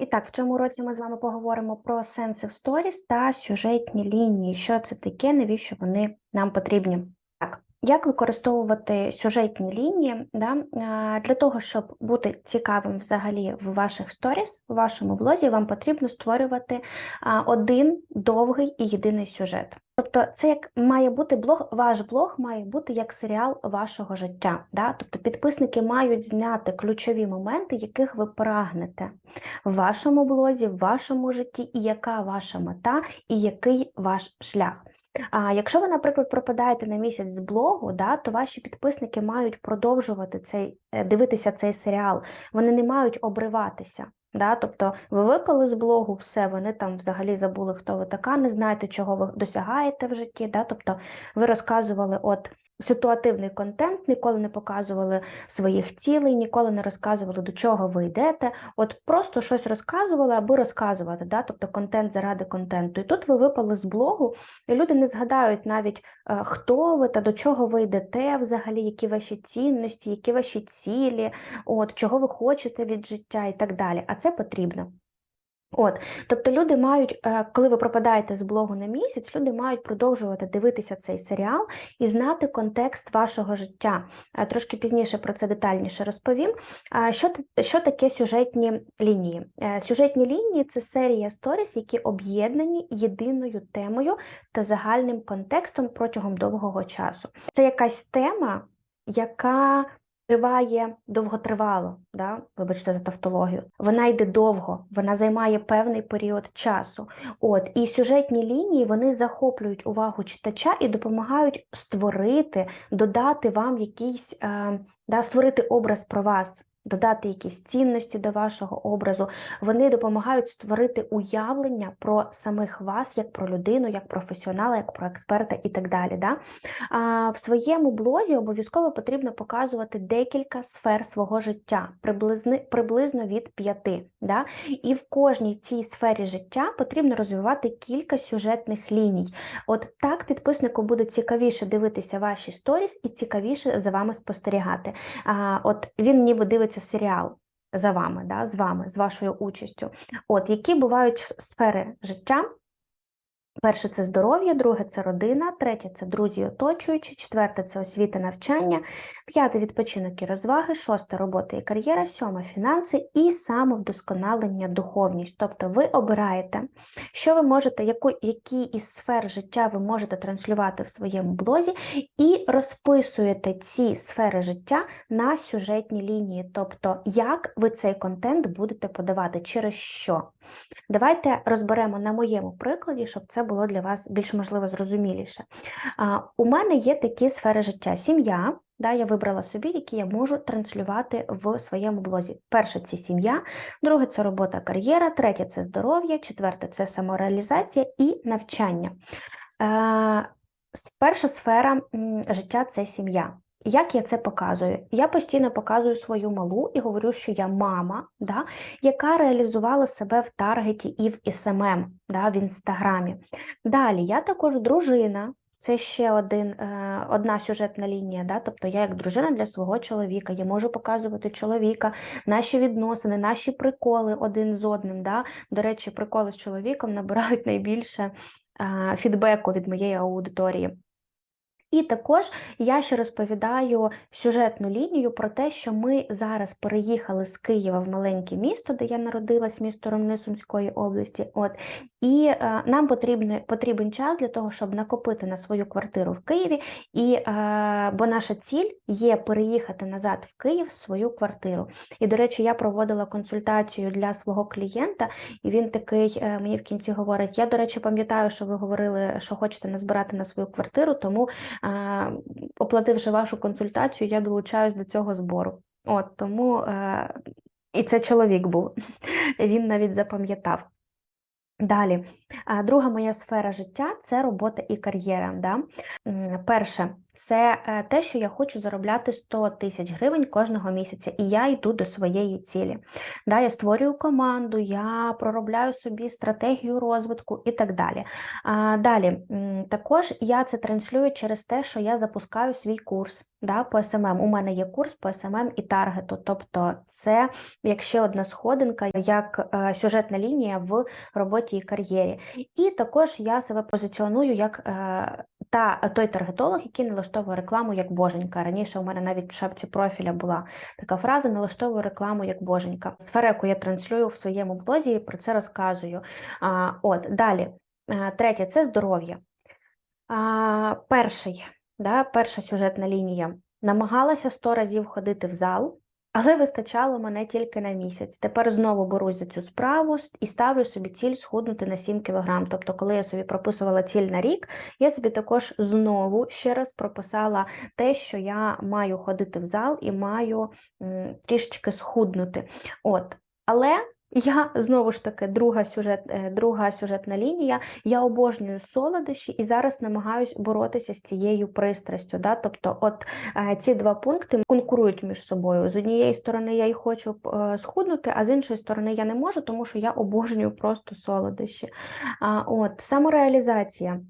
І так, в цьому році ми з вами поговоримо про сенси в сторіс та сюжетні лінії. Що це таке, навіщо вони нам потрібні? Як використовувати сюжетні лінії да, для того, щоб бути цікавим взагалі в ваших сторіс, в вашому блозі, вам потрібно створювати один довгий і єдиний сюжет. Тобто, це як має бути блог, ваш блог має бути як серіал вашого життя. Да? Тобто підписники мають зняти ключові моменти, яких ви прагнете в вашому блозі, в вашому житті, і яка ваша мета, і який ваш шлях. А якщо ви, наприклад, пропадаєте на місяць з блогу, да, то ваші підписники мають продовжувати цей е, дивитися цей серіал, вони не мають обриватися. Да? Тобто ви випали з блогу, все, вони там взагалі забули, хто ви така, не знаєте, чого ви досягаєте в житті. Да? Тобто ви розказували от ситуативний контент, ніколи не показували своїх цілей, ніколи не розказували, до чого ви йдете. От просто щось розказували, аби розказувати, да? тобто контент заради контенту. І тут ви випали з блогу, і люди не згадають навіть, е, хто ви та до чого ви йдете взагалі, які ваші цінності, які ваші цілі, от, чого ви хочете від життя і так далі. А це потрібно. От, тобто люди мають, е, коли ви пропадаєте з блогу на місяць, люди мають продовжувати дивитися цей серіал і знати контекст вашого життя. Е, Трошки пізніше про це детальніше розповім. Що, що таке сюжетні лінії? Е, Сюжетні лінії це серія сторіс, які об'єднані єдиною темою та загальним контекстом протягом довгого часу. Це якась тема, яка триває довготривало, да? вибачте за тавтологію. Вона йде довго, вона займає певний період часу. От і сюжетні лінії вони захоплюють увагу читача і допомагають створити, додати вам якийсь е, да, створити образ про вас. Додати якісь цінності до вашого образу, вони допомагають створити уявлення про самих вас, як про людину, як професіонала, як про експерта і так далі. Да? А в своєму блозі обов'язково потрібно показувати декілька сфер свого життя, приблизно, приблизно від п'яти. Да? І в кожній цій сфері життя потрібно розвивати кілька сюжетних ліній. От так підписнику буде цікавіше дивитися ваші сторіс і цікавіше за вами спостерігати. А, От він ніби дивиться серіал. За вами, да, з вами, з вашою участю. От які бувають сфери життя, Перше це здоров'я, друге це родина, третє це друзі оточуючі, четверте це освіта навчання, п'яте відпочинок і розваги, шосте робота і кар'єра, сьоме фінанси і самовдосконалення духовність. Тобто ви обираєте, що ви можете, яку, які із сфер життя ви можете транслювати в своєму блозі, і розписуєте ці сфери життя на сюжетні лінії, тобто як ви цей контент будете подавати, через що. Давайте розберемо на моєму прикладі, щоб це було для вас більш можливо зрозуміліше. У мене є такі сфери життя: сім'я. Да, я вибрала собі, які я можу транслювати в своєму блозі. Перше це сім'я, друге це робота, кар'єра, третє це здоров'я, четверте це самореалізація і навчання. Е, Перша сфера життя це сім'я. Як я це показую? Я постійно показую свою малу і говорю, що я мама, да, яка реалізувала себе в таргеті і в СММ, да, в інстаграмі. Далі я також дружина. Це ще один, е, одна сюжетна лінія, да? тобто я як дружина для свого чоловіка, я можу показувати чоловіка, наші відносини, наші приколи один з одним. Да? До речі, приколи з чоловіком набирають найбільше е, фідбеку від моєї аудиторії. І також я ще розповідаю сюжетну лінію про те, що ми зараз переїхали з Києва в маленьке місто, де я народилась, місто Ромни Сумської області. От і е, нам потрібен, потрібен час для того, щоб накопити на свою квартиру в Києві. І е, бо наша ціль є переїхати назад в Київ свою квартиру. І до речі, я проводила консультацію для свого клієнта, і він такий е, мені в кінці говорить: я, до речі, пам'ятаю, що ви говорили, що хочете назбирати на свою квартиру, тому оплативши вашу консультацію, я долучаюсь до цього збору. От тому е, і це чоловік був. Він навіть запам'ятав. Далі, друга моя сфера життя це робота і кар'єра. Да? Перше, це е, те, що я хочу заробляти 100 тисяч гривень кожного місяця, і я йду до своєї цілі. Да, я створюю команду, я проробляю собі стратегію розвитку і так далі. Далі, також я це транслюю через те, що я запускаю свій курс. Да, по СММ. У мене є курс по СММ і таргету. Тобто, це як ще одна сходинка, як е, сюжетна лінія в роботі і кар'єрі. І також я себе позиціоную як е, та той таргетолог, який налаштовує рекламу як боженька. Раніше у мене навіть в шапці профіля була така фраза: налаштовую рекламу як боженька. Сфера, яку я транслюю в своєму блозі, і про це розказую. От далі, Е, третє це здоров'я. Перший, да, перша сюжетна лінія. Намагалася 100 разів ходити в зал, але вистачало мене тільки на місяць. Тепер знову берусь за цю справу і ставлю собі ціль схуднути на 7 кг. Тобто, коли я собі прописувала ціль на рік, я собі також знову ще раз прописала те, що я маю ходити в зал і маю м, трішечки схуднути. От. Але я знову ж таки друга сюжет, е, друга сюжетна лінія. Я обожнюю солодощі і зараз намагаюсь боротися з цією пристрастю. Да? Тобто, от е, ці два пункти конкурують між собою. З однієї сторони, я й хочу е, схуднути, а з іншої сторони, я не можу, тому що я обожнюю просто солодощі. А, от самореалізація.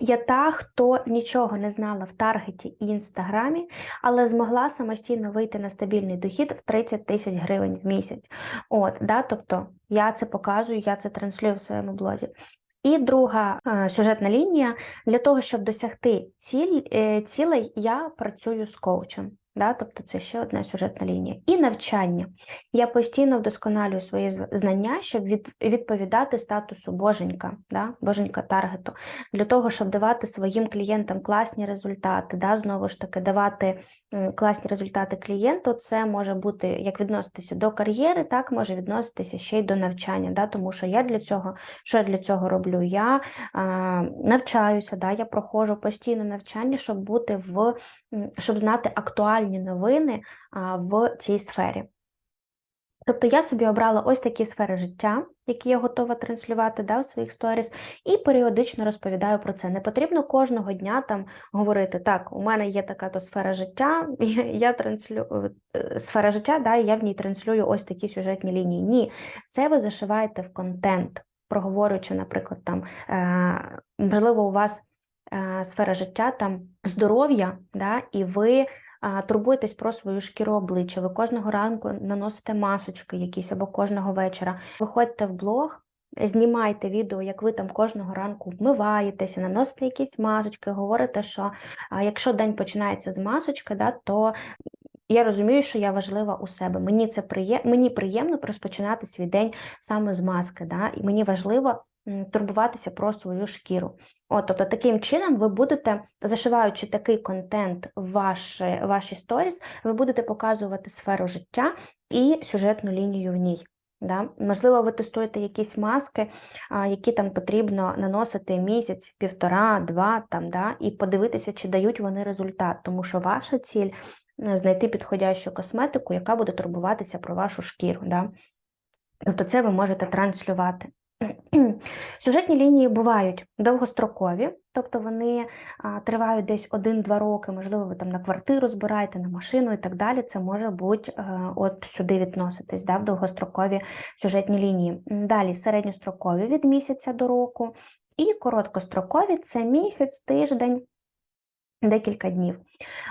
Я та, хто нічого не знала в Таргеті і Інстаграмі, але змогла самостійно вийти на стабільний дохід в 30 тисяч гривень в місяць. От, да, тобто я це показую, я це транслюю в своєму блозі. І друга е, сюжетна лінія для того, щоб досягти ціль, е, цілей, я працюю з коучем. Да? Тобто це ще одна сюжетна лінія. І навчання. Я постійно вдосконалюю свої знання, щоб від, відповідати статусу боженька, да? боженька таргету, для того, щоб давати своїм клієнтам класні результати. Да? Знову ж таки, давати класні результати клієнту, це може бути як відноситися до кар'єри, так може відноситися ще й до навчання. Да? Тому що я для цього, що я для цього роблю? Я а, навчаюся, да? я проходжу постійне навчання, щоб бути в щоб знати актуальні новини в цій сфері. Тобто я собі обрала ось такі сфери життя, які я готова транслювати да, в своїх сторіс, і періодично розповідаю про це. Не потрібно кожного дня там говорити, так, у мене є така то сфера життя, я, транслю е, сфера життя, да, я в ній транслюю ось такі сюжетні лінії. Ні, це ви зашиваєте в контент, проговорюючи, наприклад, там, е, можливо, у вас е, сфера життя там здоров'я, да, і ви турбуєтесь про свою шкіру обличчя, ви кожного ранку наносите масочки якісь або кожного вечора. Виходьте в блог, знімайте відео, як ви там кожного ранку вмиваєтеся, наносите якісь масочки, говорите, що якщо день починається з масочки, да, то я розумію, що я важлива у себе. Мені це приє... мені приємно розпочинати свій день саме з маски. Да? І мені важливо турбуватися про свою шкіру. От, тобто, таким чином ви будете, зашиваючи такий контент в ваші, ваші сторіс, ви будете показувати сферу життя і сюжетну лінію в ній. Да? Можливо, ви тестуєте якісь маски, які там потрібно наносити місяць, півтора, два, там, да? і подивитися, чи дають вони результат, тому що ваша ціль знайти підходящу косметику, яка буде турбуватися про вашу шкіру. Да? Тобто це ви можете транслювати. Сюжетні лінії бувають довгострокові, тобто вони а, тривають десь 1-2 роки, можливо, ви там на квартиру збираєте, на машину і так далі. Це може бути а, от сюди відноситись, да, в довгострокові сюжетні лінії. Далі середньострокові від місяця до року, і короткострокові це місяць, тиждень, декілька днів.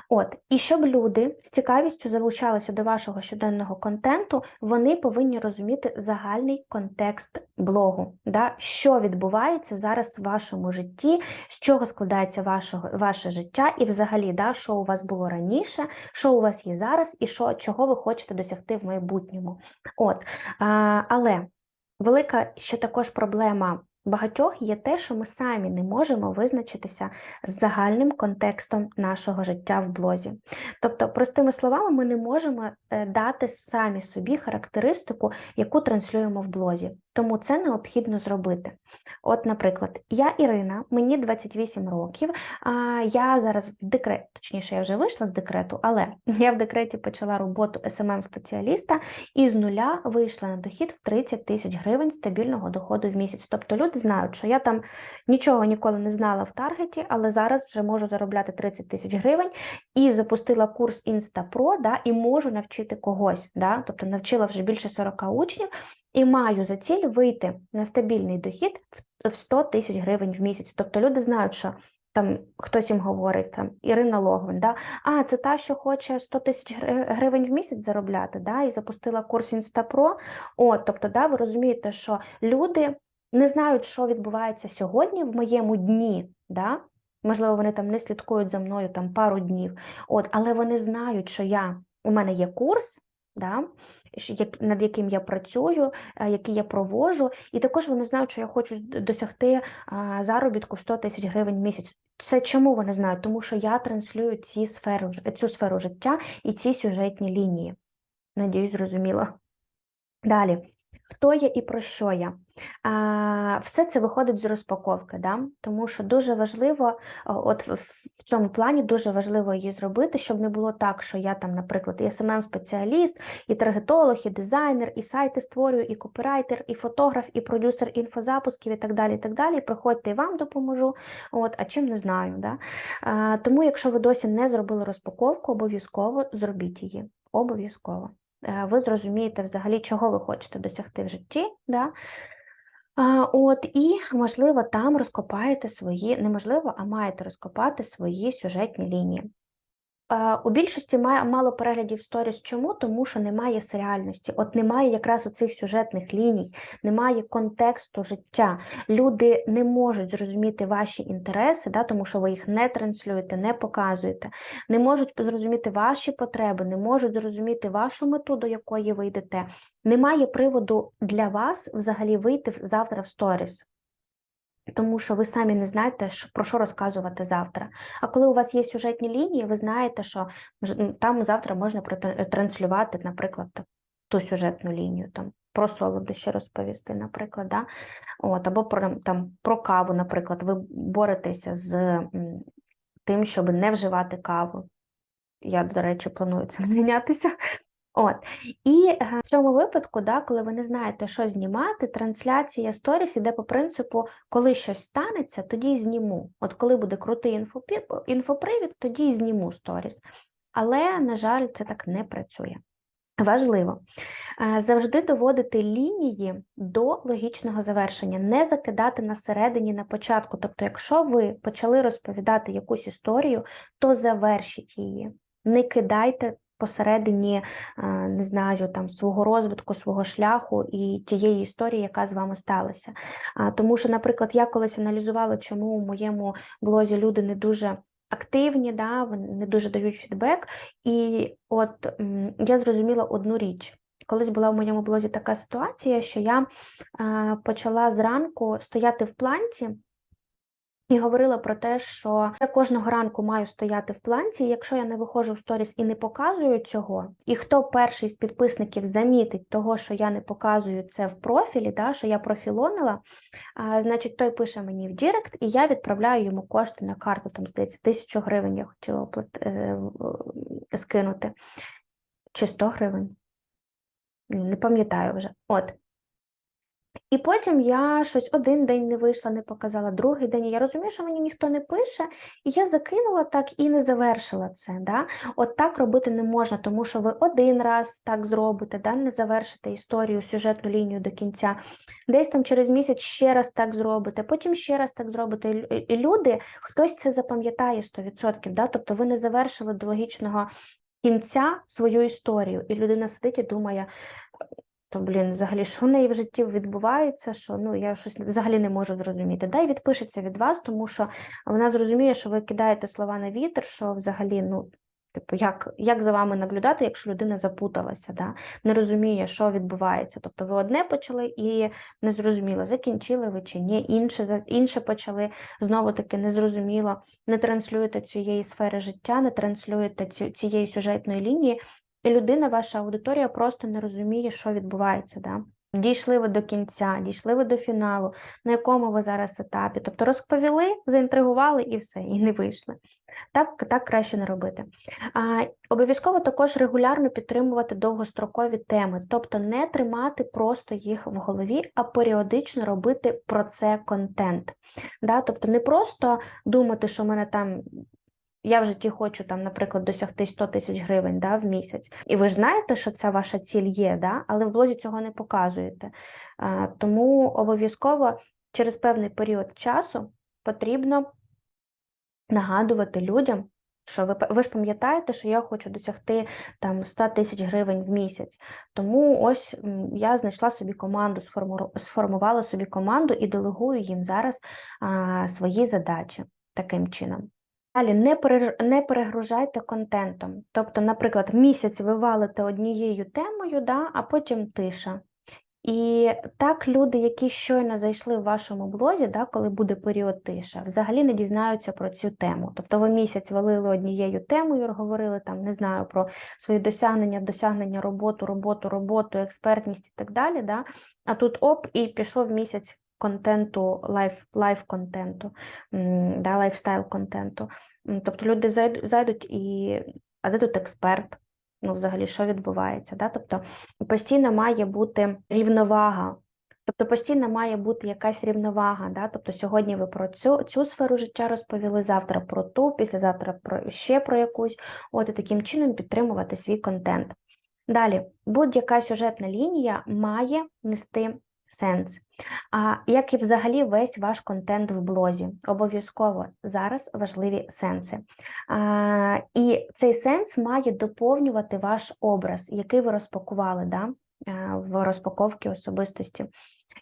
От, і щоб люди з цікавістю залучалися до вашого щоденного контенту, вони повинні розуміти загальний контекст блогу, да? що відбувається зараз в вашому житті, з чого складається вашого, ваше життя, і взагалі, да, що у вас було раніше, що у вас є зараз, і що, чого ви хочете досягти в майбутньому. От, а, але велика ще також проблема. Багатьох є те, що ми самі не можемо визначитися з загальним контекстом нашого життя в блозі. Тобто, простими словами, ми не можемо е, дати самі собі характеристику, яку транслюємо в блозі. Тому це необхідно зробити. От, наприклад, я Ірина, мені 28 років, я зараз в декреті, точніше, я вже вийшла з декрету, але я в декреті почала роботу СММ-спеціаліста і з нуля вийшла на дохід в 30 тисяч гривень стабільного доходу в місяць. Тобто люди знають, що я там нічого ніколи не знала в таргеті, але зараз вже можу заробляти 30 тисяч гривень і запустила курс InstaPro, да, і можу навчити когось. Да, тобто навчила вже більше 40 учнів і маю за ціль вийти на стабільний дохід в- в 100 тисяч гривень в місяць. Тобто люди знають, що там хтось їм говорить, там Ірина Логвин, да? а це та, що хоче 100 тисяч гривень в місяць заробляти, да? і запустила курс Інстапро. От, тобто, да, ви розумієте, що люди не знають, що відбувається сьогодні в моєму дні. Да? Можливо, вони там не слідкують за мною там пару днів, от, але вони знають, що я, у мене є курс, да? над яким я працюю, е, який я провожу, і також вони знають, що я хочу досягти заробітку в 100 тисяч гривень в місяць. Це чому вони знають? Тому що я транслюю ці сфери, цю сферу життя і ці сюжетні лінії. Надіюсь, зрозуміло. Далі. Хто я і про що я? Все це виходить з розпаковки, да? тому що дуже важливо, от в, цьому плані дуже важливо її зробити, щоб не було так, що я там, наприклад, і СММ-спеціаліст, і таргетолог, і дизайнер, і сайти створюю, і копірайтер, і фотограф, і продюсер інфозапусків, і так далі. і так далі. Приходьте, і вам допоможу. От, а чим не знаю. Да? Тому, якщо ви досі не зробили розпаковку, обов'язково зробіть її. Обов'язково. Е, Ви зрозумієте взагалі, чого ви хочете досягти в житті. Да? От, і, можливо, там розкопаєте свої, неможливо, а маєте розкопати свої сюжетні лінії. У більшості мало переглядів сторіс. Чому? Тому що немає серіальності. От немає якраз оцих сюжетних ліній, немає контексту життя. Люди не можуть зрозуміти ваші інтереси, да, тому що ви їх не транслюєте, не показуєте, не можуть зрозуміти ваші потреби, не можуть зрозуміти вашу мету, до якої ви йдете. Немає приводу для вас взагалі вийти завтра в сторіс. Тому що ви самі не знаєте, що, про що розказувати завтра. А коли у вас є сюжетні лінії, ви знаєте, що там завтра можна протра- транслювати, наприклад, ту сюжетну лінію, там про солодощі розповісти, наприклад, да? От, або про, там, про каву, наприклад, ви боретеся з тим, щоб не вживати каву. Я, до речі, планую цим зайнятися. От. І е, в цьому випадку, да, коли ви не знаєте, що знімати, трансляція сторіс іде по принципу, коли щось станеться, тоді зніму. От коли буде крутий інфопривід, тоді зніму сторіс. Але, на жаль, це так не працює. Важливо е, завжди доводити лінії до логічного завершення, не закидати на середині на початку. Тобто, якщо ви почали розповідати якусь історію, то завершіть її. Не кидайте посередині, е, не знаю, там свого розвитку, свого шляху і тієї історії, яка з вами сталася. Тому що, наприклад, я колись аналізувала, чому у моєму блозі люди не дуже активні, да, вони не дуже дають фідбек. І от я зрозуміла одну річ. Колись була в моєму блозі така ситуація, що я е, почала зранку стояти в планці і говорила про те, що я кожного ранку маю стояти в планці. Якщо я не виходжу в сторіс і не показую цього, і хто перший з підписників замітить того, що я не показую це в профілі, да, що я профілонила, а, значить той пише мені в Дірект, і я відправляю йому кошти на карту, там, здається, тисячу гривень я хотіла оплат... е, скинути. Чи 100 гривень? Не пам'ятаю вже. От. І потім я щось один день не вийшла, не показала, другий день. Я розумію, що мені ніхто не пише, і я закинула так і не завершила це. Да? От так робити не можна, тому що ви один раз так зробите, да? не завершите історію, сюжетну лінію до кінця. Десь там через місяць ще раз так зробите, потім ще раз так зробите. І люди, хтось це запам'ятає 100%, да? тобто ви не завершили до логічного кінця свою історію, і людина сидить і думає. То, блін, взагалі, що в неї в житті відбувається, що ну я щось взагалі не можу зрозуміти. Дай відпишеться від вас, тому що вона зрозуміє, що ви кидаєте слова на вітер, що взагалі, ну, типу, як, як за вами наблюдати, якщо людина запуталася, да? не розуміє, що відбувається. Тобто ви одне почали і не зрозуміло, закінчили ви чи ні, інше, інше почали, знову таки незрозуміло, не транслюєте цієї сфери життя, не транслюєте ці, цієї сюжетної лінії, і людина, ваша аудиторія просто не розуміє, що відбувається. Да? Дійшли ви до кінця, дійшли ви до фіналу, на якому ви зараз етапі. Тобто розповіли, заінтригували і все, і не вийшли. Так, так краще не робити. А, обов'язково також регулярно підтримувати довгострокові теми, тобто не тримати просто їх в голові, а періодично робити про це контент. Да? Тобто не просто думати, що в мене там я в житті хочу там, наприклад, досягти 100 тисяч гривень да, в місяць. І ви ж знаєте, що це ваша ціль є, да? але в блозі цього не показуєте. А, тому обов'язково через певний період часу потрібно нагадувати людям, що ви, ви ж пам'ятаєте, що я хочу досягти там 100 тисяч гривень в місяць. Тому ось я знайшла собі команду, сформувала собі команду і делегую їм зараз а, свої задачі таким чином. Далі не перегружайте контентом. Тобто, наприклад, місяць ви валите однією темою, да, а потім тиша. І так люди, які щойно зайшли в вашому блозі, да, коли буде період тиша, взагалі не дізнаються про цю тему. Тобто ви місяць валили однією темою, говорили там, не знаю, про свої досягнення, досягнення роботу, роботу, роботу, експертність і так далі. Да? А тут оп, і пішов місяць контенту, лайф, лайф контенту, да, лайфстайл контенту. Тобто люди зайдуть і а де тут експерт? Ну, взагалі, що відбувається? Да? Тобто постійно має бути рівновага. Тобто постійно має бути якась рівновага. Да? Тобто сьогодні ви про цю, цю сферу життя розповіли, завтра про ту, післязавтра про ще про якусь, от і таким чином підтримувати свій контент. Далі, будь-яка сюжетна лінія має нести сенс. А як і взагалі весь ваш контент в блозі. Обов'язково зараз важливі сенси. А, і цей сенс має доповнювати ваш образ, який ви розпакували да, е, в розпаковці особистості.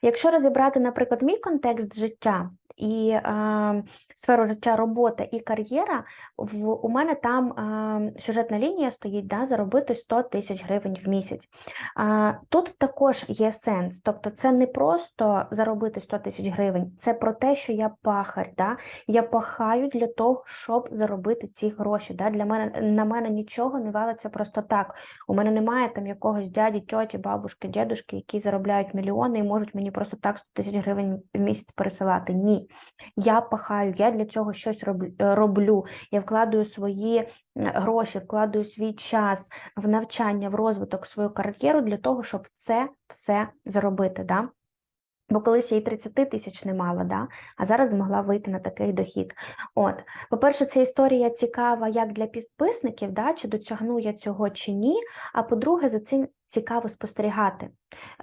Якщо розібрати, наприклад, мій контекст життя і е, сферу життя, робота і кар'єра, в, у мене там е, сюжетна лінія стоїть да, заробити 100 тисяч гривень в місяць. А, Тут також є сенс, тобто це не просто заробити 100 тисяч гривень, це про те, що я пахар, да? я пахаю для того, щоб заробити ці гроші. Да? Для мене на мене нічого не валиться просто так. У мене немає там якогось дяді, тьоті, бабушки, дідушки, які заробляють мільйони і можуть мені просто так 100 тисяч гривень в місяць пересилати. Ні, я пахаю, я для цього щось роблю, роблю. Я вкладаю свої е, гроші, вкладаю свій час в навчання, в розвиток, в свою кар'єру для того, щоб це все зробити. Да? Бо колись я і 30 тисяч не мала, да? а зараз змогла вийти на такий дохід. От, по-перше, ця історія цікава як для підписників, да? чи досягну я цього чи ні. А по-друге, за цим цікаво спостерігати.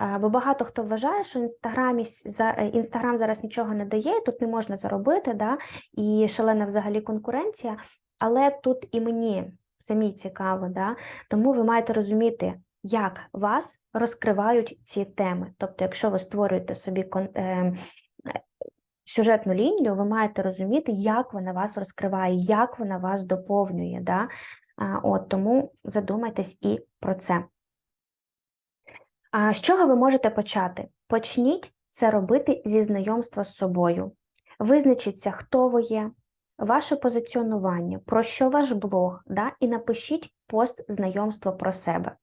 Е, Бо багато хто вважає, що інстаграмі е, інстаграм зараз нічого не дає, тут не можна заробити, да? і шалена взагалі конкуренція. Але тут і мені самі цікаво, да? тому ви маєте розуміти, як вас розкривають ці теми. Тобто, якщо ви створюєте собі кон- е, е, сюжетну лінію, ви маєте розуміти, як вона вас розкриває, як вона вас доповнює. Да? От, тому задумайтесь і про це. А з чого ви можете почати? Почніть це робити зі знайомства з собою. Визначіться, хто ви є, ваше позиціонування, про що ваш блог, да? і напишіть пост знайомства про себе.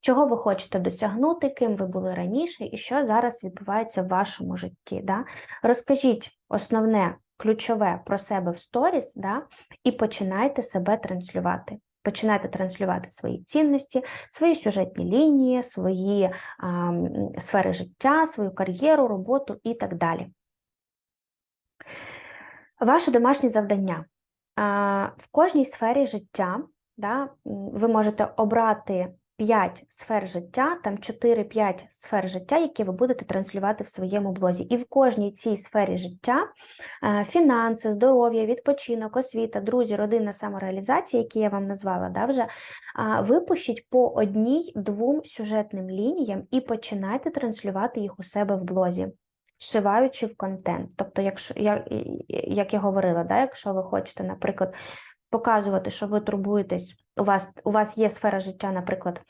Чого ви хочете досягнути, ким ви були раніше і що зараз відбувається в вашому житті. Да? Розкажіть основне, ключове про себе в сторіс, да? і починайте себе транслювати. Починайте транслювати свої цінності, свої сюжетні лінії, свої а, сфери життя, свою кар'єру, роботу і так далі. Ваше домашнє завдання. В кожній сфері життя да, ви можете обрати 5 сфер життя, там 4-5 сфер життя, які ви будете транслювати в своєму блозі. І в кожній цій сфері життя фінанси, здоров'я, відпочинок, освіта, друзі, родина, самореалізація, які я вам назвала, да, вже, а, випишіть по одній-двом сюжетним лініям і починайте транслювати їх у себе в блозі вшиваючи в контент. Тобто, якщо як, як я говорила, да, якщо ви хочете, наприклад, показувати, що ви турбуєтесь, у вас у вас є сфера життя, наприклад,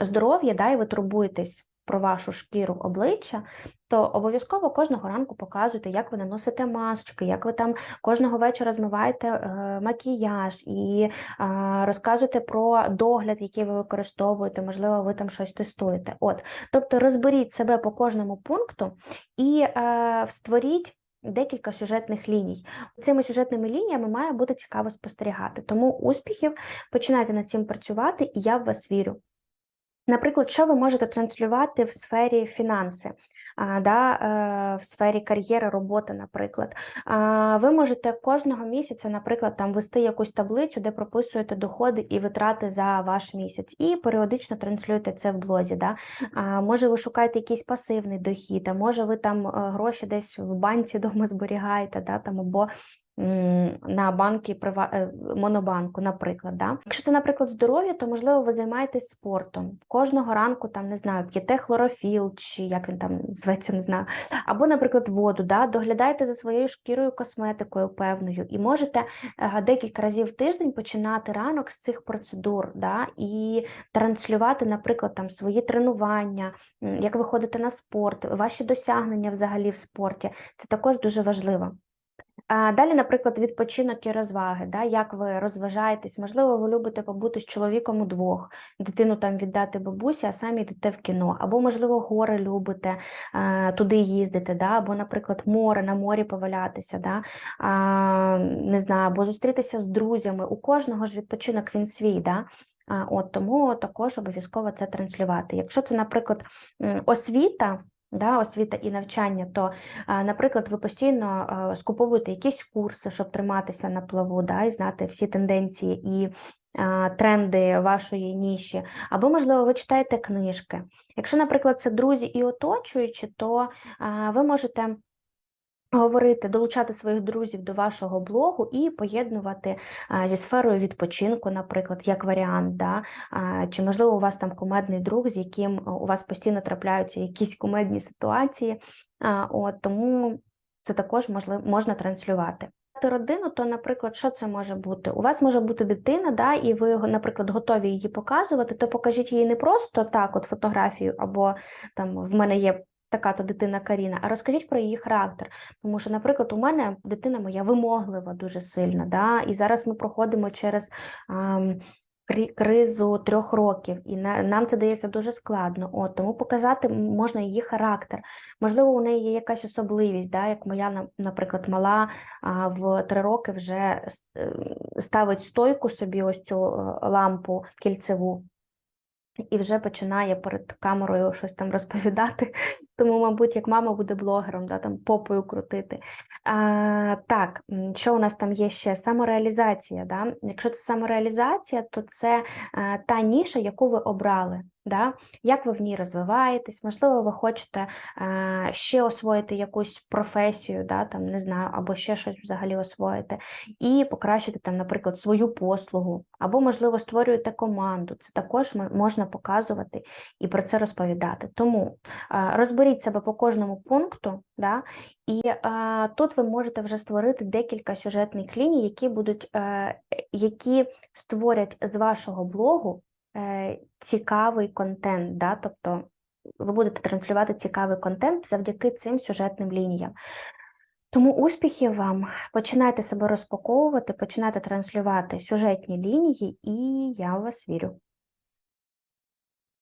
здоров'я, да, і ви турбуєтесь про вашу шкіру обличчя, то обов'язково кожного ранку показуйте, як ви наносите масочки, як ви там кожного вечора змиваєте е, макіяж і е, розказуйте про догляд, який ви використовуєте, можливо, ви там щось тестуєте. От, тобто розберіть себе по кожному пункту і е, створіть декілька сюжетних ліній. Цими сюжетними лініями має бути цікаво спостерігати. Тому успіхів, починайте над цим працювати, і я в вас вірю. Наприклад, що ви можете транслювати в сфері фінанси, да, е, в сфері кар'єри, роботи, наприклад. Ви можете кожного місяця, наприклад, там вести якусь таблицю, де прописуєте доходи і витрати за ваш місяць, і періодично транслюєте це в блозі. Да? Може, ви шукаєте якийсь пасивний дохід, а може ви там е, гроші десь в банці вдома зберігаєте, да, там, або на банки е, монобанку, наприклад. Да? Якщо це, наприклад, здоров'я, то можливо ви займаєтесь спортом. Кожного ранку там не знаю, п'єте хлорофіл, чи як він там зветься, не знаю. Або, наприклад, воду, да? доглядаєте за своєю шкірою косметикою певною, і можете е, декілька разів в тиждень починати ранок з цих процедур, да? і транслювати, наприклад, там свої тренування, як ви ходите на спорт, ваші досягнення взагалі в спорті. Це також дуже важливо. Далі, наприклад, відпочинок і розваги, да, як ви розважаєтесь, можливо, ви любите побути з чоловіком удвох, дитину там віддати бабусі, а самі йдете в кіно, або, можливо, гори любите, туди їздити, да, або, наприклад, море, на морі повалятися, да, не знаю, або зустрітися з друзями. У кожного ж відпочинок він свій, да. От тому також обов'язково це транслювати. Якщо це, наприклад, освіта. Да, освіта і навчання, то, наприклад, ви постійно скуповуєте якісь курси, щоб триматися на плаву, да, і знати всі тенденції і тренди вашої ніші, або, можливо, ви читаєте книжки. Якщо, наприклад, це друзі і оточуючі, то ви можете говорити, долучати своїх друзів до вашого блогу і поєднувати зі сферою відпочинку, наприклад, як варіант. Да? Чи, можливо, у вас там кумедний друг, з яким у вас постійно трапляються якісь кумедні ситуації. От, тому це також можливо, можна транслювати. Родину, то, наприклад, що це може бути? У вас може бути дитина, да, і ви, наприклад, готові її показувати, то покажіть їй не просто так, от фотографію, або там в мене є така-то дитина Каріна, а розкажіть про її характер. Тому що, наприклад, у мене дитина моя вимоглива дуже сильно, да, і зараз ми проходимо через. ам, Кризу трьох років, і нам це дається дуже складно. От, тому показати можна її характер. Можливо, у неї є якась особливість, да, як моя, наприклад, мала а, в три роки вже е, ставить стойку собі, ось цю е, лампу кільцеву, і вже починає перед камерою щось там розповідати. Тому, мабуть, як мама буде блогером, да, там попою крутити. А, так, що у нас там є ще? Самореалізація. Да? Якщо це самореалізація, то це е, та ніша, яку ви обрали. Да? Як ви в ній розвиваєтесь, можливо, ви хочете е, ще освоїти якусь професію, да, там, не знаю, або ще щось взагалі освоїти, і покращити там, наприклад, свою послугу, або, можливо, створюєте команду. Це також можна показувати і про це розповідати. Тому е, розберіть себе по кожному пункту, да, і е, тут ви можете вже створити декілька сюжетних ліній, які будуть, е, які створять з вашого блогу е, цікавий контент, да? тобто ви будете транслювати цікавий контент завдяки цим сюжетним лініям. Тому успіхів вам, починайте себе розпаковувати, починайте транслювати сюжетні лінії, і я в вас вірю.